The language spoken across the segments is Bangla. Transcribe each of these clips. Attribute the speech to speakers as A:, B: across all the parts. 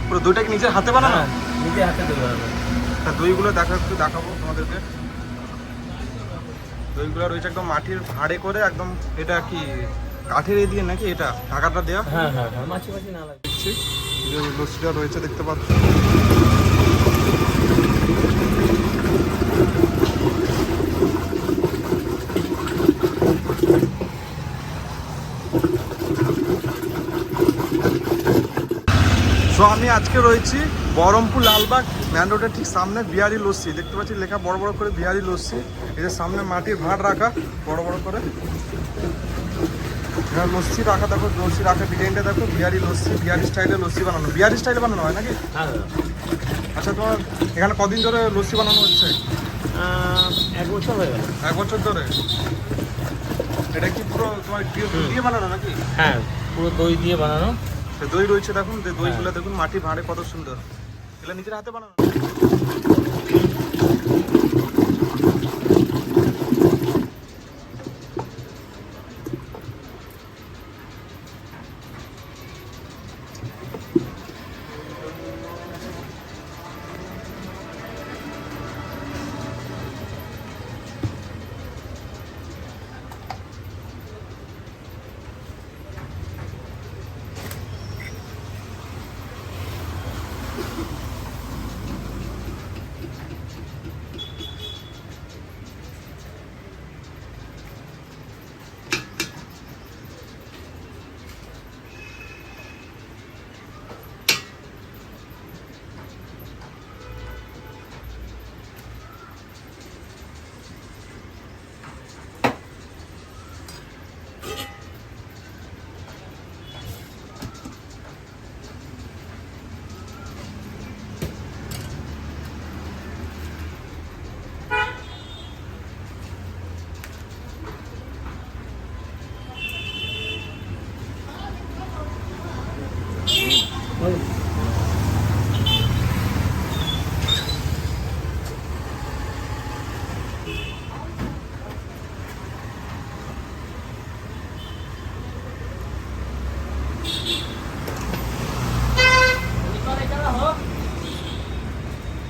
A: পুরো দইটা কি নিজের হাতে বানানো?
B: হ্যাঁ, নিজে হাতে দই বানানো
A: তা দইগুলো দেখা একটু দেখাবো তোমাদেরকে। দইগুলো রয়েছে একদম মাটির ভাড়ে করে একদম এটা কি কাঠের এ দিয়ে নাকি এটা? ঢাকাটা দেওয়া
B: হ্যাঁ হ্যাঁ হ্যাঁ মাছি মাছি না লাগে।
A: দেখছি যে লস্যিটা রয়েছে দেখতে পাচ্ছ? সো আমি আজকে রয়েছি বহরমপুর লালবাগ ম্যান রোডের ঠিক সামনে বিহারি লস্যি। দেখতে পাচ্ছি লেখা বড় বড় করে বিহারি লস্যি। এদের সামনে মাটির ভাঁড় রাখা বড় বড় করে। এখানে লস্যি রাখা দেখো লস্যি রাখা ডিজাইনটা দেখো বিহারি লস্যি বিহারি স্টাইলে লস্যি বানানো। বিহারি স্টাইলে বানানো হয় নাকি?
B: হ্যাঁ
A: আচ্ছা তোমার এখানে কদিন ধরে লস্যি বানানো হচ্ছে?
B: এক বছর হয়ে গেল।
A: এক বছর ধরে? এটা কি পুরো তোমার দিয়ে বানানো নাকি?
B: হ্যাঁ পুরো দই দিয়ে বানানো।
A: দই রয়েছে দেখুন যে দইগুলো দেখুন মাটি ভাঁড়ে কত সুন্দর। এগুলো নিজের হাতে বানানো।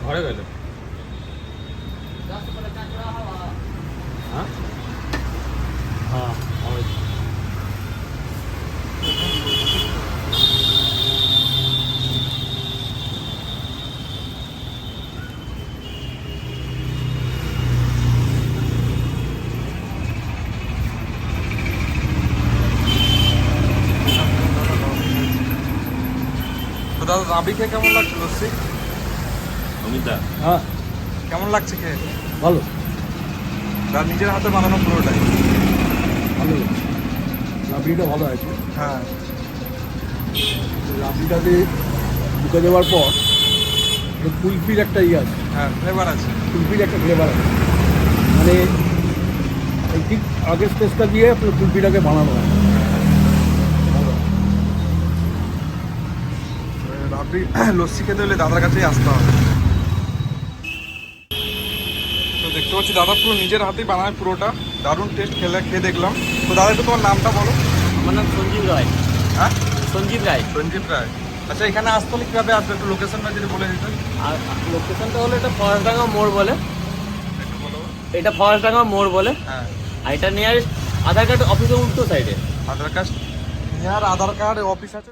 B: ঘরে গেল হ্যাঁ
A: দাদা রাবি খেয়ে কেমন লাগছে লস্যি?
B: অমিতা।
C: হ্যাঁ।
A: কেমন লাগছে খেয়ে?
C: ভালো।
A: তার নিজের হাতে বানানো পুরোটাই।
C: ভালো। রাবড়িটা ভালো আছে
A: হ্যাঁ।
C: রাবড়িটাতে ঢুকে দেওয়ার পর কুলফির একটা ইয়ে আছে।
A: হ্যাঁ ফ্লেভার আছে।
C: কুলফির একটা ফ্লেভার আছে। মানে এই ঠিক আগের স্টেজটা দিয়ে আপনার কুলফিটাকে বানানো হয়।
A: রাবড়ি লস্যি খেতে হলে দাদার কাছেই আসতে হবে। তো দেখতে পাচ্ছি দাদা পুরো নিজের হাতেই বানায় পুরোটা। দারুণ টেস্ট খেলে খেয়ে দেখলাম। তো দাদা একটু তোমার নামটা বলো।
B: আমার নাম সঞ্জীব রায়।
A: হ্যাঁ?
B: সঞ্জীব রায়।
A: রঞ্জিত রায়। আচ্ছা এখানে আসতে হলে কীভাবে আসবে? একটু লোকেশনটা যদি বলে দিতেন।
B: আর লোকেশনটা হলো এটা ফরেস্টডাঙ্গা মোড় বলে।
A: বলো।
B: এটা ফরেস্টডাঙ্গা মোড় বলে।
A: হ্যাঁ।
B: আর এটা নিয়ারেস্ট আধার কার্ড অফিসের উল্টো সাইডে
A: Aadhaar card near Aadhaar card office আছে।